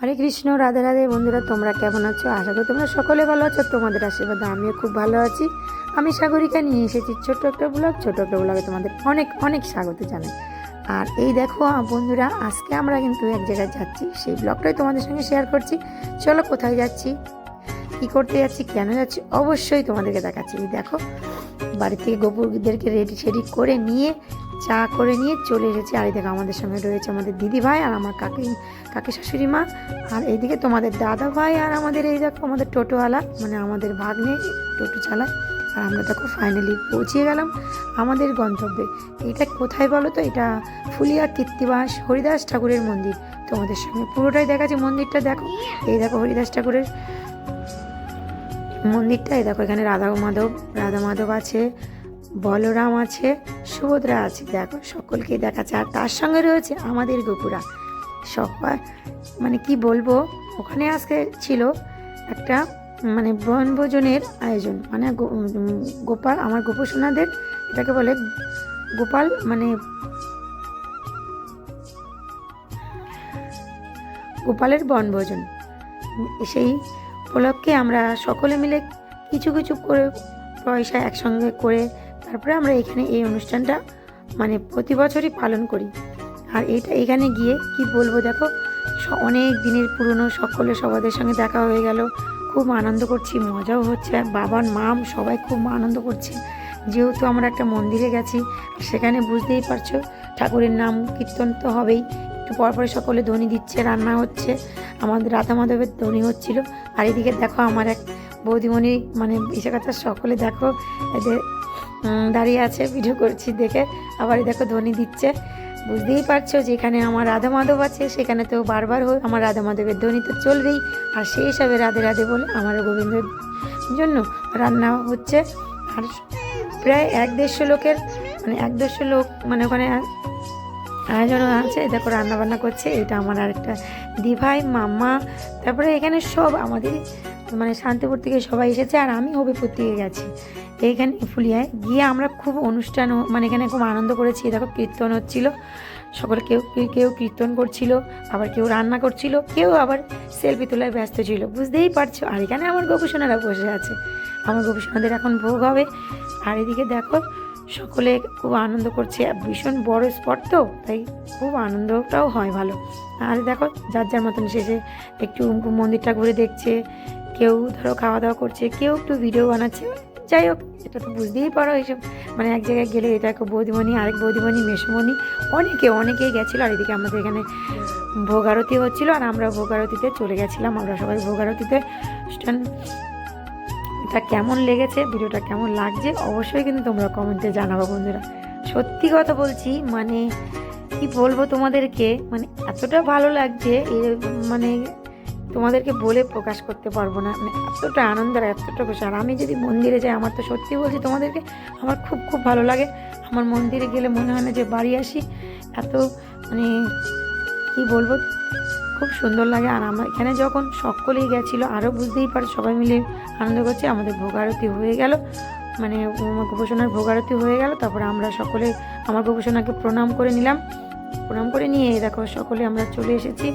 হরে কৃষ্ণ, রাধে রাধে। বন্ধুরা, তোমরা কেমন আছো? আশা করি তোমরা সকলে ভালো আছো। তোমাদের আশীর্বাদে আমিও খুব ভালো আছি। আমি সাগরিকা, নিয়ে এসেছি ছোট্ট একটা ব্লগ। ছোট্ট একটা ব্লগে তোমাদের অনেক অনেক স্বাগত জানাই। আর এই দেখো, বন্ধুরা, আজকে আমরা কিন্তু এক জায়গায় যাচ্ছি। সেই ব্লগটাই তোমাদের সঙ্গে শেয়ার করছি। চলো কোথায় যাচ্ছি? কি করতে যাচ্ছি? কেন যাচ্ছি? অবশ্যই তোমাদেরকে দেখাচ্ছি। দেখো বাড়ি থেকে গোপুরদেরকে রেডি সেডি করে নিয়ে চা করে নিয়ে চলে এসেছি। আর দেখো আমাদের সঙ্গে রয়েছে আমাদের দিদি ভাই আর আমার কাকি কাকি শাশুড়ি মা। আর এইদিকে তোমাদের দাদা ভাই আর আমাদের এই দেখো আমাদের টোটোওয়ালা মানে আমাদের ভাগ্নে টোটো চালায়। আর আমরা দেখো ফাইনালি পৌঁছে গেলাম আমাদের গন্তব্যে। এটা কোথায় বলো তো? এটা ফুলিয়া কীর্তিবাস হরিদাস ঠাকুরের মন্দির। তোমাদের সঙ্গে পুরোটাই দেখাচ্ছি মন্দিরটা দেখো। এই দেখো হরিদাস ঠাকুরের মন্দিরটা। এই দেখো এখানে রাধা মাধব রাধা মাধব আছে। বলরাম আছে, সুভদ্রা আছে। দেখো সকলকেই দেখাচ্ছে আর তার সঙ্গে রয়েছে আমাদের গোপুরা। সবাই মানে কি বলব, ওখানে আজকে ছিল একটা মানে বনভোজনের আয়োজন। মানে গোপাল, আমার গোপসোনাদের এটাকে বলে গোপাল মানে গোপালের বনভোজন সেই উপলক্ষে আমরা সকলে মিলে কিছু কিছু করে পয়সা একসঙ্গে করে তারপরে আমরা এখানে এই অনুষ্ঠানটা মানে প্রতি বছরই পালন করি। আর এটা এখানে গিয়ে কি বলব দেখো অনেক দিনের পুরনো সকলে সবাদের সঙ্গে দেখা হয়ে গেল। খুব আনন্দ করছি, মজাও হচ্ছে। বাবার মাম সবাই খুব আনন্দ করছে। যেহেতু আমরা একটা মন্দিরে গেছি, সেখানে বুঝতেই পারছ, ঠাকুরের নাম কীর্তন তো হবেই। একটু পর পরে সকলে ধ্বনি দিচ্ছে, রান্না হচ্ছে। আমাদের রাধা মাধবের ধ্বনি হচ্ছিল। আর এদিকে দেখো আমার এক বৌদিমণি মানে এসে সকলে দেখো, এদের দাঁড়িয়ে আছে ভিডিও করছি দেখে। আবার দেখো ধ্বনি দিচ্ছে। বুঝতেই পারছ যেখানে আমার রাধা মাধব আছে, সেখানে তো বারবার হোক আমার রাধা মাধবের ধ্বনি তো চলবেই। আর সেই হিসাবে রাধে রাধে বলে আমার গোবিন্দের জন্য রান্না হচ্ছে। আর প্রায় এক দেড়শো লোকের মানে এক দেড়শো লোক মানে ওখানে আয়োজন আছে। দেখো রান্না বান্না করছে, এটা আমার আরেকটা দিভাই, মাম্মা, তারপরে এখানে সব আমাদের মানে শান্তিপুর থেকে সবাই এসেছে আর আমি হবিপুর থেকে গেছি। এইখানে ফুলিয়ায় গিয়ে আমরা খুব অনুষ্ঠান মানে এখানে খুব আনন্দ করেছি। দেখো কীর্তন হচ্ছিল। সকলে কেউ কেউ- কীর্তন করছিল, আবার কেউ রান্না করছিল, কেউ আবার সেলফি তোলায় ব্যস্ত ছিল। বুঝতেই পারছ? আর এখানে আমার গোপুসোনারা বসে আছে। আমার গোপুসোনাদের এখন ভোগ হবে। আর এদিকে দেখো, সকলে খুব আনন্দ করছে। ভীষণ বড় স্পট তো, তাই খুব আনন্দটাও হয় ভালো। আর দেখো, যার যার মতন শেষে একটু মন্দিরটা ঘুরে দেখছে। কেউ ধরো খাওয়া দাওয়া করছে, কেউ একটু ভিডিও বানাচ্ছে, যাই হোক, এটা তো বুঝতেই পারো এইসব। মানে এক জায়গায় গেলে এটা এক বৌদিমণি, আরেক বৌদিমণি, মেসমণি, অনেকে, অনেকেই গেছিল। আর এদিকে আমাদের এখানে ভোগ আরতি হচ্ছিল, আর আমরা ভোগ আরতিতে চলে গেছিলাম। আমরা সবাই ভোগ আরতিতে অনুষ্ঠান এটা কেমন লেগেছে? ভিডিওটা কেমন লাগছে? অবশ্যই কিন্তু তোমরা কমেন্টে জানাব, বন্ধুরা। সত্যি কথা বলছি মানে কি বলব তোমাদেরকে মানে এতটা ভালো লাগছে মানে তোমাদেরকে বলে প্রকাশ করতে পারব না। মানে এতটা আনন্দ আর এতটা খুশি। আর আমি যদি মন্দিরে যাই, আমার তো সত্যি বলছি তোমাদেরকে, আমার খুব খুব ভালো লাগে। আমার মন্দিরে গেলে মনে হয় না যে বাড়ি আসি। এত মানে কি বলব, খুব সুন্দর লাগে। আর আমার এখানে যখন সকলেই গেছিল আরও বুঝতেই পারো, সবাই মিলে আনন্দ করছি। আমাদের ভোগারতি হয়ে গেল। মানে আমার গোপোষণার ভোগারতি হয়ে গেল। তারপরে আমরা সকলে, আমার গোপোষণাকে প্রণাম করে নিলাম। প্রণাম করে নিয়ে, দেখো, সকলে আমরা চলে এসেছি।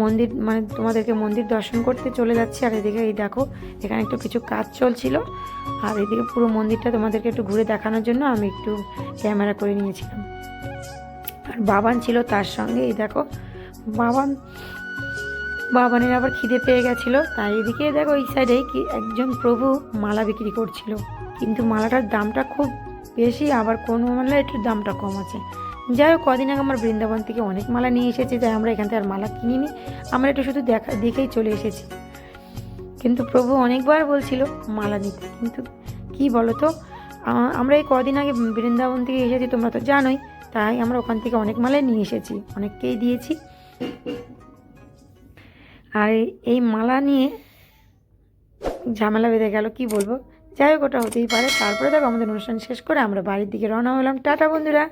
মন্দির মানে তোমাদেরকে মন্দির দর্শন করতে চলে যাচ্ছি, আর এদিকে এই দেখো, এখানে একটু কিছু কাজ চলছিল, আর এদিকে পুরো মন্দিরটা তোমাদেরকে একটু ঘুরে দেখানোর জন্য আমি একটু ক্যামেরা করে নিয়েছিলাম। আর বাবান ছিল তার সঙ্গে, এই দেখো, বাবান, বাবানের আবার খিদে পেয়ে গেছিল, তাই এদিকে দেখো, এই সাইডে কি একজন প্রভু মালা বিক্রি করছিল। কিন্তু মালাটার দামটা খুব বেশি, আবার কোনো মালা একটু দামটা কম আছে। যাই হোক, কদিন আগে আমার বৃন্দাবন থেকে অনেক মালা নিয়ে এসেছি তাই আমরা এখান থেকে আর মালা কিনিনি। আমরা একটু শুধু দেখা, দেখেই চলে এসেছি। কিন্তু প্রভু অনেকবার বলছিল মালা নিতে। কিন্তু কি বলো তো আমরা এই কদিন আগে বৃন্দাবন থেকে এসেছি, তোমরা তো জানোই, তাই আমরা ওখান থেকে অনেক মালাই নিয়ে এসেছি, অনেককেই দিয়েছি। আর এই- এই মালা নিয়ে ঝামেলা বেঁধে গেল, কি বলব? যাই হোক, ওটা হতেই পারে। তারপরে দেখো, আমাদের অনুষ্ঠান শেষ করে আমরা বাড়ির দিকে রওনা হলাম। টাটা, বন্ধুরা!